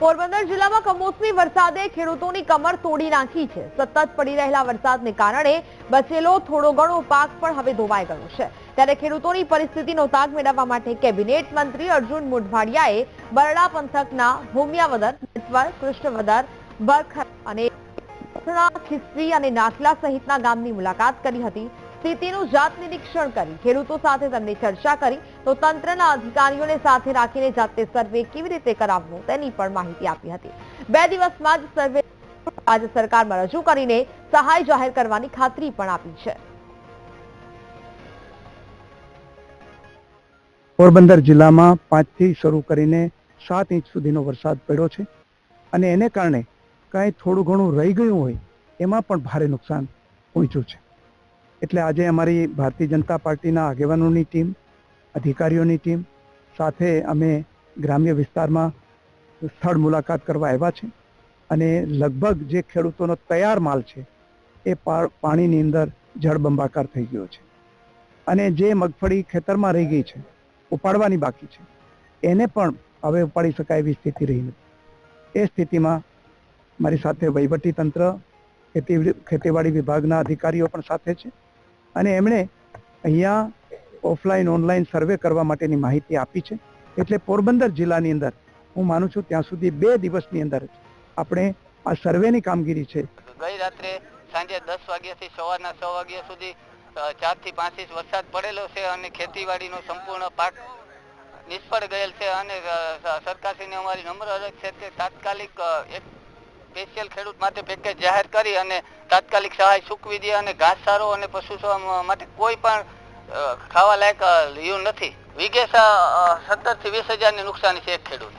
પોરબંદર જિલ્લામાં કમોસમી વરસાદે ખેડૂતોની કમર તોડી નાખી છે. સતત પડી રહેલા વરસાદને કારણે બચેલો થોડો ઘણો પાક પણ હવે ધોવાઈ ગયો છે. ત્યારે ખેડૂતોની પરિસ્થિતિનો તાગ મેળવવા માટે કેબિનેટ મંત્રી અર્જુન મોઢવાડિયાએ બરડા પંથકના ભૂમિયાવદર બેટવર કૃષ્ણવદર બરખર અને ખિસ્સી અને નાખલા સહિતના ગામની મુલાકાત કરી હતી. સ્થિતિનું જાત નિરીક્ષણ કરી, ખેડૂતો સાથે તેમની ચર્ચા કરી, તો તંત્રના અધિકારીઓને સાથે રાખીને જાતે સર્વે કેવી રીતે કરાવવો તેની પણ માહિતી આપી હતી. બે દિવસમાં જ સર્વે રાજ્ય સરકારમાં રજૂ કરીને સહાય જાહેર કરવાની ખાતરી પણ આપી છે. પોરબંદર જિલ્લામાં પાંચથી શરૂ કરીને સાત ઇંચ સુધીનો વરસાદ પડ્યો છે અને એને કારણે કાંઈ થોડું ઘણું રહી ગયું હોય એમાં પણ ભારે નુકસાન પહોંચ્યું છે. એટલે આજે અમારી ભારતીય જનતા પાર્ટીના આગેવાનોની ટીમ, અધિકારીઓની ટીમ સાથે અમે ગ્રામ્ય વિસ્તારમાં સ્થળ મુલાકાત કરવા આવ્યા છે અને લગભગ જે ખેડૂતોનો તૈયાર માલ છે એ પાણીની અંદર જળબંબાકાર થઈ ગયો છે. અને જે મગફળી ખેતરમાં રહી ગઈ છે, ઉપાડવાની બાકી છે, એને પણ હવે ઉપાડી શકાય એવી સ્થિતિ રહી નથી. એ સ્થિતિમાં મારી સાથે વહીવટી તંત્ર ખેતી, ખેતીવાડી વિભાગના અધિકારીઓ પણ સાથે છે. અને એમણે અહીંયા ઓફલાઈન, ઓનલાઈન સર્વે કરવા માટેની માહિતી આપી છે. એટલે પોરબંદર જિલ્લાની અંદર, હું માનું છું ત્યાં સુધી બે દિવસની અંદર આપણે આ સર્વેની કામગીરી છે. ગઈ રાત્રે સાંજે દસ વાગ્યાથી સવારના છ વાગ્યા સુધી ચાર ચારથી પાંચ ઇંચ વરસાદ પડેલો છે અને ખેતીવાડીનો સંપૂર્ણ પાક નિષ્ફળ ગયેલ છે અને સરકારશ્રીને અમારી નમ્ર અરજ છે કે તાત્કાલિક એક સ્પેશિયલ ખેડૂત માટે પેકેજ જાહેર કરી અને તાત્કાલિક સહાય ચૂકવી દે અને ઘાસચારો અને પશુ માટે કોઈ પણ ખાવા લાયક રહ્યું નથી. વીઘે સત્તરથી વીસ હજારની નુકસાની છે એક ખેડૂત